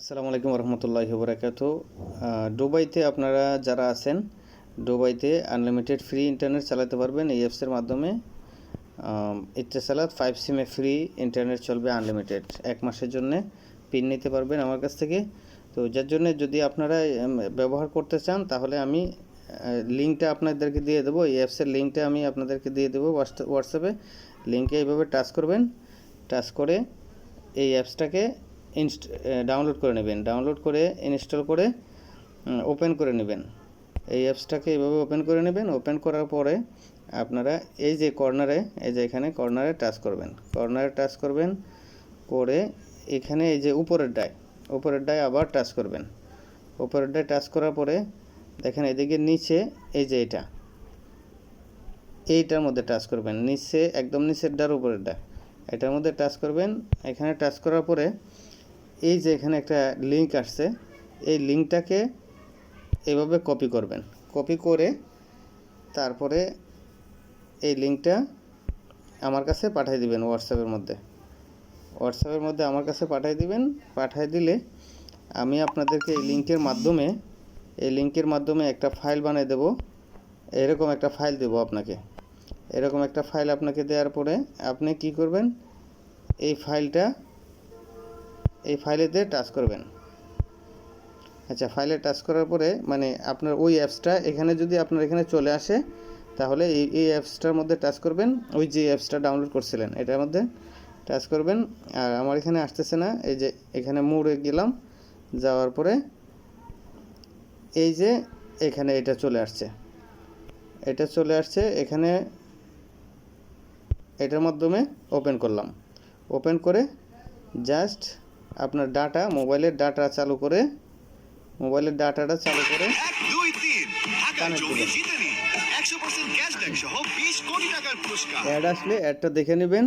আসসালামু আলাইকুম রহমতুল্লাহ বরাকাত দুবাইতে আপনারা যারা আছেন, দুবাইতে আনলিমিটেড ফ্রি ইন্টারনেট চালাতে পারবেন এই অ্যাপসের মাধ্যমে। ইচ্ছা সালাদ ফাইভ সিমে ফ্রি ইন্টারনেট চলবে আনলিমিটেড এক মাসের জন্য পিন নিতে পারবেন আমার কাছ থেকে। তো যার জন্য যদি আপনারা ব্যবহার করতে চান, তাহলে আমি লিঙ্কটা আপনাদেরকে দিয়ে দেবো। এই অ্যাপসের লিঙ্কটা আমি আপনাদেরকে দিয়ে দেবো হোয়াটসঅ্যাপে। লিঙ্কে এইভাবে টাচ করবেন। টাচ করে এই অ্যাপসটাকে ইনস্ট ডাউনলোড করে নেবেন। ডাউনলোড করে ইনস্টল করে ওপেন করে নেবেন। এই অ্যাপসটাকে এইভাবে ওপেন করে নেবেন। ওপেন করার পরে আপনারা এই যে কর্নারে এই যে এখানে কর্নারে টাচ করবেন। কর্নারে টাচ করবেন, করে এখানে এই যে উপরের ডায় উপরের ডায় আবার টাচ করবেন। উপরের ডায় টাচ করার পরে দেখেন এদিকে নিচে এই যে এটা, এইটার মধ্যে টাচ করবেন। নিচে, একদম নিচের ডার উপরের ডা এটার মধ্যে টাচ করবেন। এখানে টাচ করার পরে এই যে এখানে একটা লিঙ্ক আসছে, এই লিঙ্কটাকে এভাবে কপি করবেন। কপি করে তারপরে এই লিঙ্কটা আমার কাছে পাঠিয়ে দিবেন হোয়াটসঅ্যাপের মধ্যে। হোয়াটসঅ্যাপের মধ্যে আমার কাছে পাঠিয়ে দিবেন, পাঠিয়ে দিলে আমি আপনাদেরকে এই লিঙ্কের মাধ্যমে, এই লিঙ্কের মাধ্যমে একটা ফাইল বানিয়ে দেব। এরকম একটা ফাইল দেব আপনাকে। এরকম একটা ফাইল আপনাকে দেওয়ার পরে আপনি কি করবেন? এই ফাইলটা এই ফাইলেতে টাচ করবেন। আচ্ছা ফাইলে টাচ করার পরে মানে আপনার ওই অ্যাপসটা এখানে যদি আপনার এখানে চলে আসে, তাহলে এই এই অ্যাপসটার মধ্যে টাচ করবেন। ওই যে অ্যাপসটা ডাউনলোড করছিলেন, এটার মধ্যে টাচ করবেন। আর আমার এখানে আসতেছে না, এই যে এখানে মোড়ে গেলাম, যাওয়ার পরে এই যে এখানে এটা চলে আসছে। এটা চলে আসছে, এখানে এটার মাধ্যমে ওপেন করলাম। ওপেন করে জাস্ট আপনার ডাটা মোবাইলের ডাটা চালু করে মোবাইলের ডাটাটা চালু করে অ্যাড আসলে অ্যাডটা দেখে নেবেন।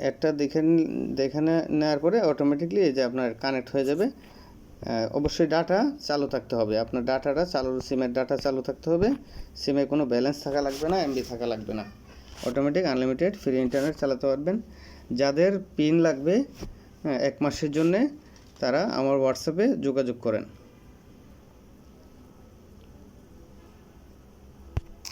অ্যাডটা দেখে দেখে নেওয়ার পরে অটোমেটিকলি এই যে আপনার কানেক্ট হয়ে যাবে। অবশ্যই ডাটা চালু থাকতে হবে। আপনার ডাটাটা চালু সিমের ডাটা চালু থাকতে হবে। সিমে কোনো ব্যালেন্স থাকা লাগবে না এমবি থাকা লাগবে না। অটোমেটিক আনলিমিটেড ফ্রি ইন্টারনেট চালাতে পারবেন। যাদের পিন লাগবে হ্যাঁ, এক মাসের জন্যে তারা আমার হোয়াটসঅ্যাপে যোগাযোগ করেন।